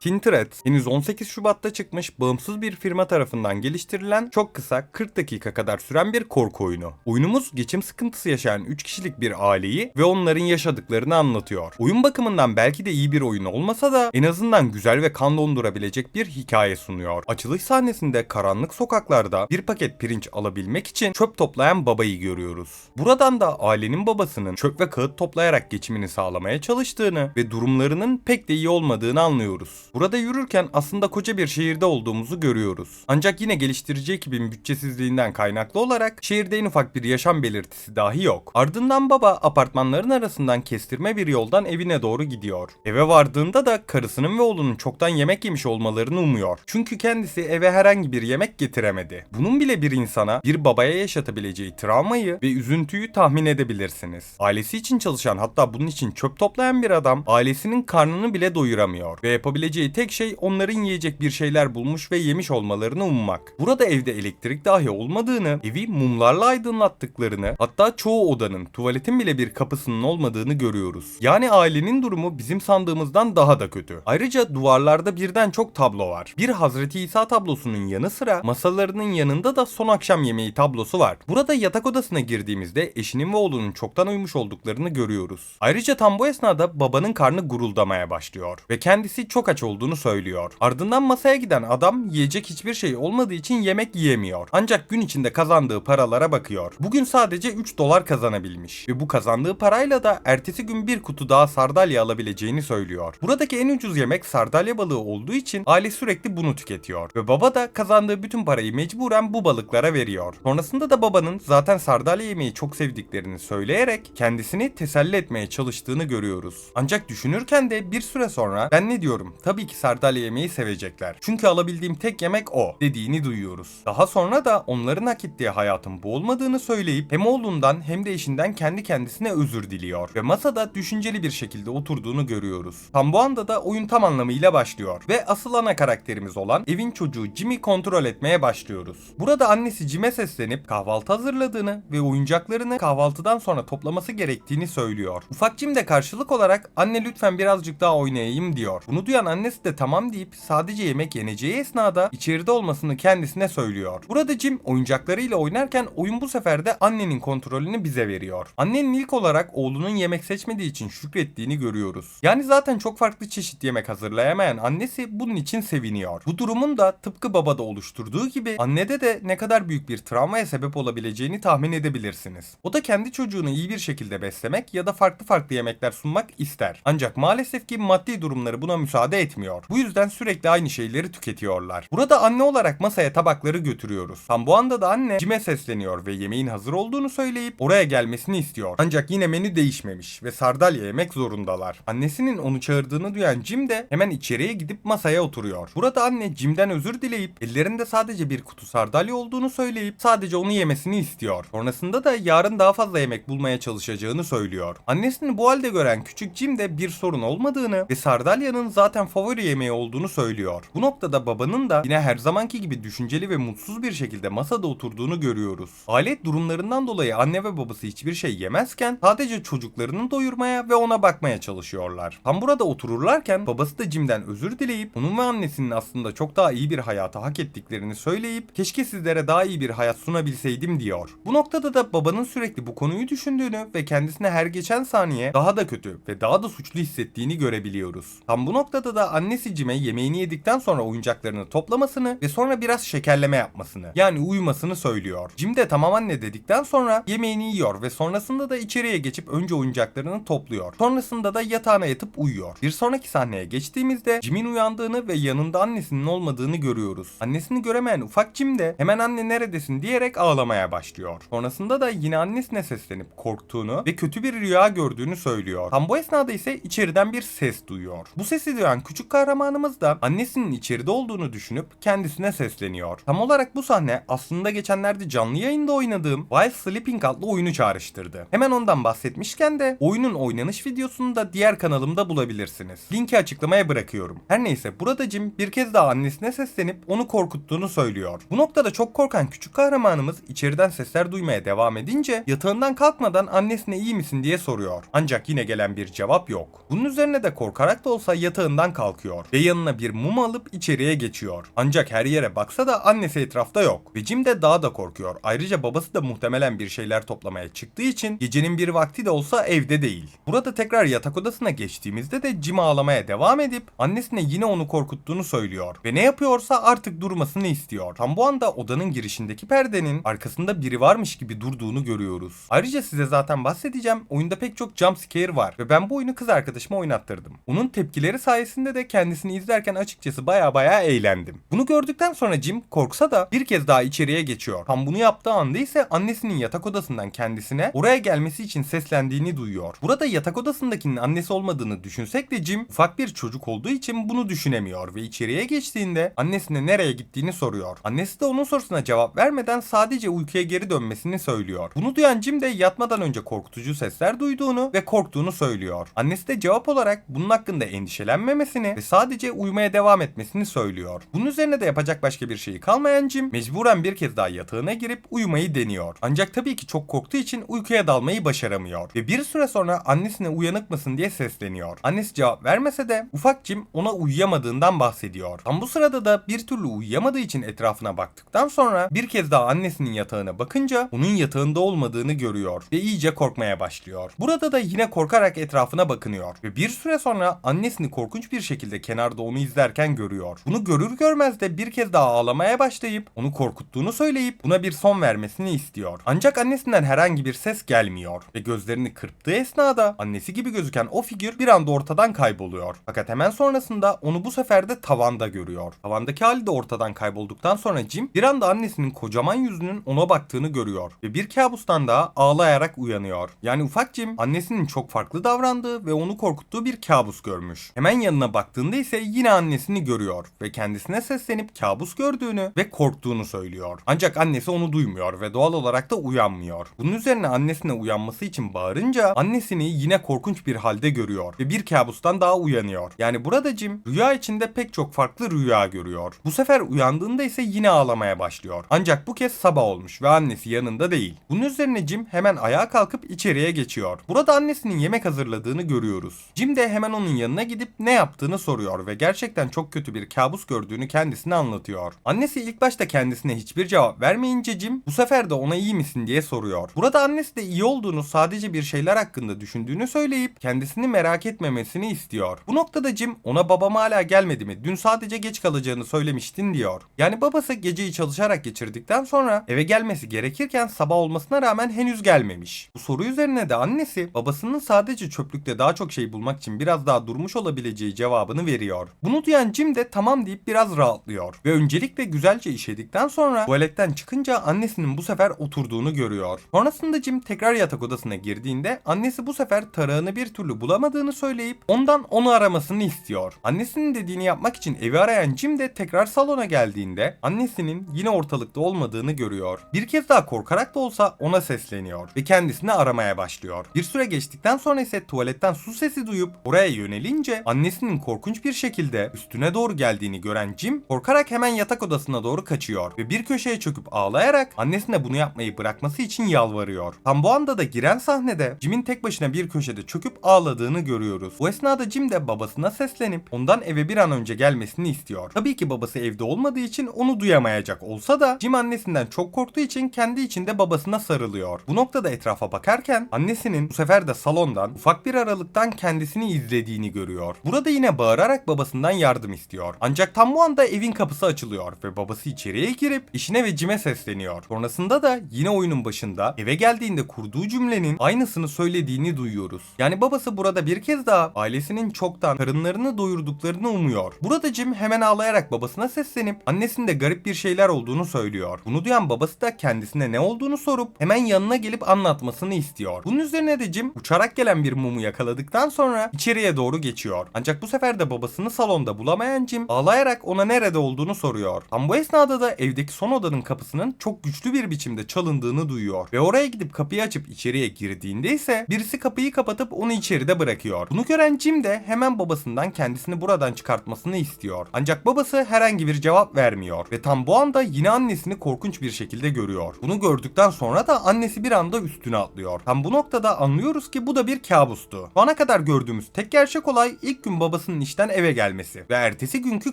Tintred, henüz 18 Şubat'ta çıkmış bağımsız bir firma tarafından geliştirilen çok kısa 40 dakika kadar süren bir korku oyunu. Oyunumuz geçim sıkıntısı yaşayan 3 kişilik bir aileyi ve onların yaşadıklarını anlatıyor. Oyun bakımından belki de iyi bir oyun olmasa da en azından güzel ve kan dondurabilecek bir hikaye sunuyor. Açılış sahnesinde karanlık sokaklarda bir paket pirinç alabilmek için çöp toplayan babayı görüyoruz. Buradan da ailenin babasının çöp ve kağıt toplayarak geçimini sağlamaya çalıştığını ve durumlarının pek de iyi olmadığını anlıyoruz. Burada yürürken aslında koca bir şehirde olduğumuzu görüyoruz. Ancak yine geliştirici ekibin bütçesizliğinden kaynaklı olarak şehirde en ufak bir yaşam belirtisi dahi yok. Ardından baba apartmanların arasından kestirme bir yoldan evine doğru gidiyor. Eve vardığında da karısının ve oğlunun çoktan yemek yemiş olmalarını umuyor. Çünkü kendisi eve herhangi bir yemek getiremedi. Bunun bile bir insana bir babaya yaşatabileceği travmayı ve üzüntüyü tahmin edebilirsiniz. Ailesi için çalışan hatta bunun için çöp toplayan bir adam ailesinin karnını bile doyuramıyor ve yapabileceği tek şey onların yiyecek bir şeyler bulmuş ve yemiş olmalarını ummak. Burada evde elektrik dahi olmadığını, evi mumlarla aydınlattıklarını, hatta çoğu odanın, tuvaletin bile bir kapısının olmadığını görüyoruz. Yani ailenin durumu bizim sandığımızdan daha da kötü. Ayrıca duvarlarda birden çok tablo var. Bir Hazreti İsa tablosunun yanı sıra masalarının yanında da son akşam yemeği tablosu var. Burada yatak odasına girdiğimizde eşinin ve oğlunun çoktan uyumuş olduklarını görüyoruz. Ayrıca tam bu esnada babanın karnı guruldamaya başlıyor ve kendisi çok aç olduğunu söylüyor. Ardından masaya giden adam yiyecek hiçbir şey olmadığı için yemek yiyemiyor. Ancak gün içinde kazandığı paralara bakıyor. Bugün sadece 3 dolar kazanabilmiş ve bu kazandığı parayla da ertesi gün bir kutu daha sardalya alabileceğini söylüyor. Buradaki en ucuz yemek sardalya balığı olduğu için aile sürekli bunu tüketiyor ve baba da kazandığı bütün parayı mecburen bu balıklara veriyor. Sonrasında da babanın zaten sardalya yemeği çok sevdiklerini söyleyerek kendisini teselli etmeye çalıştığını görüyoruz. Ancak düşünürken de bir süre sonra ben ne diyorum tabii ki sardalya yemeği sevecekler. Çünkü alabildiğim tek yemek o dediğini duyuyoruz. Daha sonra da onların hak ettiği hayatın bu olmadığını söyleyip hem oğlundan hem de eşinden kendi kendisine özür diliyor ve masada düşünceli bir şekilde oturduğunu görüyoruz. Tam bu anda da oyun tam anlamıyla başlıyor ve asıl ana karakterimiz olan evin çocuğu Jimmy kontrol etmeye başlıyoruz. Burada annesi Jim'e seslenip kahvaltı hazırladığını ve oyuncaklarını kahvaltıdan sonra toplaması gerektiğini söylüyor. Ufak Jim de karşılık olarak anne lütfen birazcık daha oynayayım diyor. Bunu duyan annesi de tamam deyip sadece yemek yeneceği esnada içeride olmasını kendisine söylüyor. Burada Jim oyuncaklarıyla oynarken oyun bu sefer de annenin kontrolünü bize veriyor. Annenin ilk olarak oğlunun yemek seçmediği için şükrettiğini görüyoruz. Yani zaten çok farklı çeşit yemek hazırlayamayan annesi bunun için seviniyor. Bu durumun da tıpkı babada oluşturduğu gibi annede de ne kadar büyük bir travmaya sebep olabileceğini tahmin edebilirsiniz. O da kendi çocuğunu iyi bir şekilde beslemek ya da farklı farklı yemekler sunmak ister. Ancak maalesef ki maddi durumları buna müsaade etmiyor. Bu yüzden sürekli aynı şeyleri tüketiyorlar. Burada anne olarak masaya tabakları götürüyoruz. Tam bu anda da anne Jim'e sesleniyor ve yemeğin hazır olduğunu söyleyip oraya gelmesini istiyor. Ancak yine menü değişmemiş ve sardalya yemek zorundalar. Annesinin onu çağırdığını duyan Jim de hemen içeriye gidip masaya oturuyor. Burada anne Jim'den özür dileyip ellerinde sadece bir kutu sardalya olduğunu söyleyip sadece onu yemesini istiyor. Sonrasında da yarın daha fazla yemek bulmaya çalışacağını söylüyor. Annesini bu halde gören küçük Jim de bir sorun olmadığını ve sardalyanın zaten favori yemeği olduğunu söylüyor. Bu noktada babanın da yine her zamanki gibi düşünceli ve mutsuz bir şekilde masada oturduğunu görüyoruz. Aile durumlarından dolayı anne ve babası hiçbir şey yemezken sadece çocuklarını doyurmaya ve ona bakmaya çalışıyorlar. Tam burada otururlarken babası da Jim'den özür dileyip onun ve annesinin aslında çok daha iyi bir hayatı hak ettiklerini söyleyip keşke sizlere daha iyi bir hayat sunabilseydim diyor. Bu noktada da babanın sürekli bu konuyu düşündüğünü ve kendisine her geçen saniye daha da kötü ve daha da suçlu hissettiğini görebiliyoruz. Tam bu noktada da annesi Jim'e yemeğini yedikten sonra oyuncaklarını toplamasını ve sonra biraz şekerleme yapmasını yani uyumasını söylüyor. Jim de tamam anne dedikten sonra yemeğini yiyor ve sonrasında da içeriye geçip önce oyuncaklarını topluyor. Sonrasında da yatağına yatıp uyuyor. Bir sonraki sahneye geçtiğimizde Jim'in uyandığını ve yanında annesinin olmadığını görüyoruz. Annesini göremeyen ufak Jim de hemen anne neredesin diyerek ağlamaya başlıyor. Sonrasında da yine annesine seslenip korktuğunu ve kötü bir rüya gördüğünü söylüyor. Tam bu esnada ise içeriden bir ses duyuyor. Bu sesi duyan küçük kahramanımız da annesinin içeride olduğunu düşünüp kendisine sesleniyor. Tam olarak bu sahne aslında geçenlerde canlı yayında oynadığım While Sleeping adlı oyunu çağrıştırdı. Hemen ondan bahsetmişken de oyunun oynanış videosunu da diğer kanalımda bulabilirsiniz. Linki açıklamaya bırakıyorum. Her neyse burada Jim bir kez daha annesine seslenip onu korkuttuğunu söylüyor. Bu noktada çok korkan küçük kahramanımız içeriden sesler duymaya devam edince yatağından kalkmadan annesine iyi misin diye soruyor. Ancak yine gelen bir cevap yok. Bunun üzerine de korkarak da olsa yatağından kalkıyor bakıyor ve yanına bir mum alıp içeriye geçiyor. Ancak her yere baksa da annesi etrafta yok ve Jim de daha da korkuyor. Ayrıca babası da muhtemelen bir şeyler toplamaya çıktığı için gecenin bir vakti de olsa evde değil. Burada tekrar yatak odasına geçtiğimizde de Jim ağlamaya devam edip annesine yine onu korkuttuğunu söylüyor ve ne yapıyorsa artık durmasını istiyor. Tam bu anda odanın girişindeki perdenin arkasında biri varmış gibi durduğunu görüyoruz. Ayrıca size zaten bahsedeceğim oyunda pek çok jump scare var ve ben bu oyunu kız arkadaşıma oynattırdım. Onun tepkileri sayesinde de kendisini izlerken açıkçası baya baya eğlendim. Bunu gördükten sonra Jim korksa da bir kez daha içeriye geçiyor. Tam bunu yaptığı anda ise annesinin yatak odasından kendisine oraya gelmesi için seslendiğini duyuyor. Burada yatak odasındakinin annesi olmadığını düşünsek de Jim ufak bir çocuk olduğu için bunu düşünemiyor ve içeriye geçtiğinde annesine nereye gittiğini soruyor. Annesi de onun sorusuna cevap vermeden sadece uykuya geri dönmesini söylüyor. Bunu duyan Jim de yatmadan önce korkutucu sesler duyduğunu ve korktuğunu söylüyor. Annesi de cevap olarak bunun hakkında endişelenmemesini ve sadece uyumaya devam etmesini söylüyor. Bunun üzerine de yapacak başka bir şey kalmayan Jim mecburen bir kez daha yatağına girip uyumayı deniyor. Ancak tabii ki çok korktuğu için uykuya dalmayı başaramıyor ve bir süre sonra annesine uyanık mısın diye sesleniyor. Annesi cevap vermese de ufak Jim ona uyuyamadığından bahsediyor. Tam bu sırada da bir türlü uyuyamadığı için etrafına baktıktan sonra bir kez daha annesinin yatağına bakınca onun yatağında olmadığını görüyor ve iyice korkmaya başlıyor. Burada da yine korkarak etrafına bakınıyor ve bir süre sonra annesini korkunç bir şekilde kenarda onu izlerken görüyor. Bunu görür görmez de bir kez daha ağlamaya başlayıp onu korkuttuğunu söyleyip buna bir son vermesini istiyor. Ancak annesinden herhangi bir ses gelmiyor ve gözlerini kırptığı esnada annesi gibi gözüken o figür bir anda ortadan kayboluyor. Fakat hemen sonrasında onu bu sefer de tavanda görüyor. Tavandaki hali de ortadan kaybolduktan sonra Jim bir anda annesinin kocaman yüzünün ona baktığını görüyor ve bir kabustan daha ağlayarak uyanıyor. Yani ufak Jim annesinin çok farklı davrandığı ve onu korkuttuğu bir kabus görmüş. Hemen yanına baktığında ise yine annesini görüyor ve kendisine seslenip kabus gördüğünü ve korktuğunu söylüyor. Ancak annesi onu duymuyor ve doğal olarak da uyanmıyor. Bunun üzerine annesine uyanması için bağırınca annesini yine korkunç bir halde görüyor ve bir kabustan daha uyanıyor. Yani burada Jim rüya içinde pek çok farklı rüya görüyor. Bu sefer uyandığında ise yine ağlamaya başlıyor. Ancak bu kez sabah olmuş ve annesi yanında değil. Bunun üzerine Jim hemen ayağa kalkıp içeriye geçiyor. Burada annesinin yemek hazırladığını görüyoruz. Jim de hemen onun yanına gidip ne yaptığını soruyor ve gerçekten çok kötü bir kabus gördüğünü kendisine anlatıyor. Annesi ilk başta kendisine hiçbir cevap vermeyince Jim bu sefer de ona iyi misin diye soruyor. Burada annesi de iyi olduğunu sadece bir şeyler hakkında düşündüğünü söyleyip kendisini merak etmemesini istiyor. Bu noktada Jim ona babam hala gelmedi mi? Dün sadece geç kalacağını söylemiştin diyor. Yani babası geceyi çalışarak geçirdikten sonra eve gelmesi gerekirken sabah olmasına rağmen henüz gelmemiş. Bu soru üzerine de annesi babasının sadece çöplükte daha çok şey bulmak için biraz daha durmuş olabileceği cevabını veriyor. Bunu duyan Jim de tamam deyip biraz rahatlıyor ve öncelikle güzelce işedikten sonra tuvaletten çıkınca annesinin bu sefer oturduğunu görüyor. Sonrasında Jim tekrar yatak odasına girdiğinde annesi bu sefer tarağını bir türlü bulamadığını söyleyip ondan onu aramasını istiyor. Annesinin dediğini yapmak için evi arayan Jim de tekrar salona geldiğinde annesinin yine ortalıkta olmadığını görüyor. Bir kez daha korkarak da olsa ona sesleniyor ve kendisini aramaya başlıyor. Bir süre geçtikten sonra ise tuvaletten su sesi duyup oraya yönelince annesinin korkunç bir şekilde üstüne doğru geldiğini gören Jim korkarak hemen yatak odasına doğru kaçıyor ve bir köşeye çöküp ağlayarak annesine bunu yapmayı bırakması için yalvarıyor. Tam bu anda da giren sahnede Jim'in tek başına bir köşede çöküp ağladığını görüyoruz. Bu esnada Jim de babasına seslenip ondan eve bir an önce gelmesini istiyor. Tabii ki babası evde olmadığı için onu duyamayacak olsa da Jim annesinden çok korktuğu için kendi içinde babasına sarılıyor. Bu noktada etrafa bakarken annesinin bu sefer de salondan ufak bir aralıktan kendisini izlediğini görüyor. Burada yine bağırarak babasından yardım istiyor. Ancak tam bu anda evin kapısı açılıyor ve babası içeriye girip işine ve Jim'e sesleniyor. Sonrasında da yine oyunun başında eve geldiğinde kurduğu cümlenin aynısını söylediğini duyuyoruz. Yani babası burada bir kez daha ailesinin çoktan karınlarını doyurduklarını umuyor. Burada Jim hemen ağlayarak babasına seslenip annesinde garip bir şeyler olduğunu söylüyor. Bunu duyan babası da kendisine ne olduğunu sorup hemen yanına gelip anlatmasını istiyor. Bunun üzerine de Jim uçarak gelen bir mumu yakaladıktan sonra içeriye doğru geçiyor. Ancak bu sefer de babasını salonda bulamayan Jim ağlayarak ona nerede olduğunu soruyor. Tam bu esnada da evdeki son odanın kapısının çok güçlü bir biçimde çalındığını duyuyor. Ve oraya gidip kapıyı açıp içeriye girdiğinde ise birisi kapıyı kapatıp onu içeride bırakıyor. Bunu gören Jim de hemen babasından kendisini buradan çıkartmasını istiyor. Ancak babası herhangi bir cevap vermiyor ve tam bu anda yine annesini korkunç bir şekilde görüyor. Bunu gördükten sonra da annesi bir anda üstüne atlıyor. Tam bu noktada anlıyoruz ki bu da bir kabustu. Şu ana kadar gördüğümüz tek gerçek olay ilk gün babasının babasının işten eve gelmesi ve ertesi günkü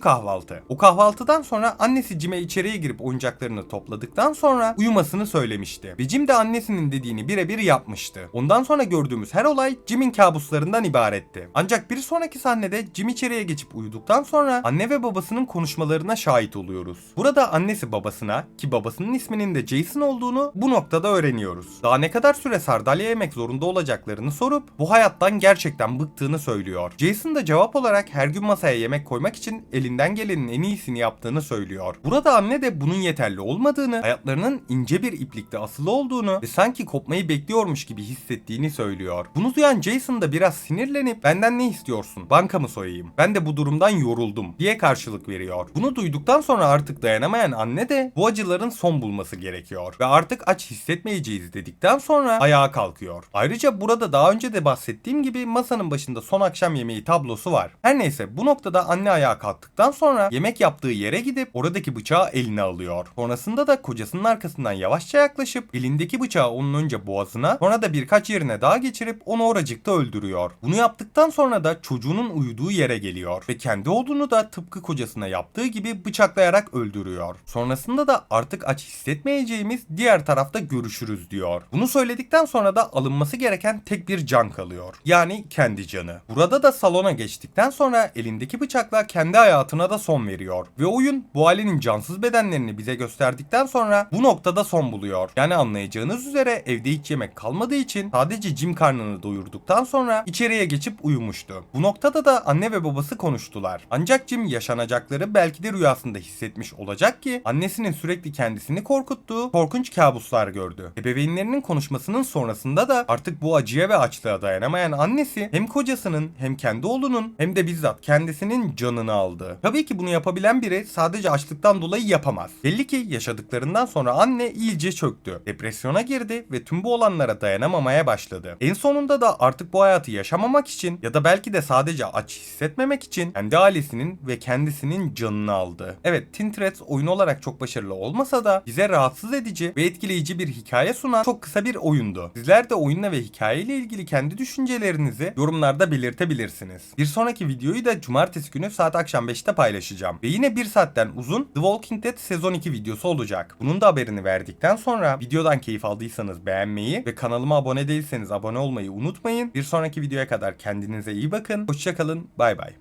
kahvaltı. O kahvaltıdan sonra annesi Jim'e içeriye girip oyuncaklarını topladıktan sonra uyumasını söylemişti. Ve Jim de annesinin dediğini birebir yapmıştı. Ondan sonra gördüğümüz her olay Jim'in kabuslarından ibaretti. Ancak bir sonraki sahnede Jim içeriye geçip uyuduktan sonra anne ve babasının konuşmalarına şahit oluyoruz. Burada annesi babasına ki babasının isminin de Jason olduğunu bu noktada öğreniyoruz. Daha ne kadar süre sardalya yemek zorunda olacaklarını sorup bu hayattan gerçekten bıktığını söylüyor. Jason da cevap olarak her gün masaya yemek koymak için elinden gelenin en iyisini yaptığını söylüyor. Burada anne de bunun yeterli olmadığını, hayatlarının ince bir iplikte asılı olduğunu ve sanki kopmayı bekliyormuş gibi hissettiğini söylüyor. Bunu duyan Jason da biraz sinirlenip benden ne istiyorsun? Banka mı soyayım? Ben de bu durumdan yoruldum diye karşılık veriyor. Bunu duyduktan sonra artık dayanamayan anne de bu acıların son bulması gerekiyor ve artık aç hissetmeyeceğiz dedikten sonra ayağa kalkıyor. Ayrıca burada daha önce de bahsettiğim gibi masanın başında son akşam yemeği tablosu var. Her neyse bu noktada anne ayağa kalktıktan sonra yemek yaptığı yere gidip oradaki bıçağı eline alıyor. Sonrasında da kocasının arkasından yavaşça yaklaşıp elindeki bıçağı onun önce boğazına sonra da birkaç yerine daha geçirip onu oracıkta öldürüyor. Bunu yaptıktan sonra da çocuğunun uyuduğu yere geliyor ve kendi oğlunu da tıpkı kocasına yaptığı gibi bıçaklayarak öldürüyor. Sonrasında da artık aç hissetmeyeceğimiz diğer tarafta görüşürüz diyor. Bunu söyledikten sonra da alınması gereken tek bir can kalıyor. Yani kendi canı. Burada da salona geçtikten sonra elindeki bıçakla kendi hayatına da son veriyor. Ve oyun bu ailenin cansız bedenlerini bize gösterdikten sonra bu noktada son buluyor. Yani anlayacağınız üzere evde hiç yemek kalmadığı için sadece Jim karnını doyurduktan sonra içeriye geçip uyumuştu. Bu noktada da anne ve babası konuştular. Ancak Jim yaşanacakları belki de rüyasında hissetmiş olacak ki annesinin sürekli kendisini korkuttuğu korkunç kabuslar gördü. Ebeveynlerinin konuşmasının sonrasında da artık bu acıya ve açlığa dayanamayan annesi hem kocasının hem kendi oğlunun hem de bizzat kendisinin canını aldı. Tabii ki bunu yapabilen biri sadece açlıktan dolayı yapamaz. Belli ki yaşadıklarından sonra anne iyice çöktü. Depresyona girdi ve tüm bu olanlara dayanamamaya başladı. En sonunda da artık bu hayatı yaşamamak için ya da belki de sadece aç hissetmemek için kendi ailesinin ve kendisinin canını aldı. Evet Teen oyun olarak çok başarılı olmasa da bize rahatsız edici ve etkileyici bir hikaye sunan çok kısa bir oyundu. Sizler de oyunla ve hikayeyle ilgili kendi düşüncelerinizi yorumlarda belirtebilirsiniz. Bir sonraki videoyu da cumartesi günü saat akşam 5'te paylaşacağım. Ve yine bir saatten uzun The Walking Dead sezon 2 videosu olacak. Bunun da haberini verdikten sonra videodan keyif aldıysanız beğenmeyi ve kanalıma abone değilseniz abone olmayı unutmayın. Bir sonraki videoya kadar kendinize iyi bakın. Hoşçakalın. Bay bay.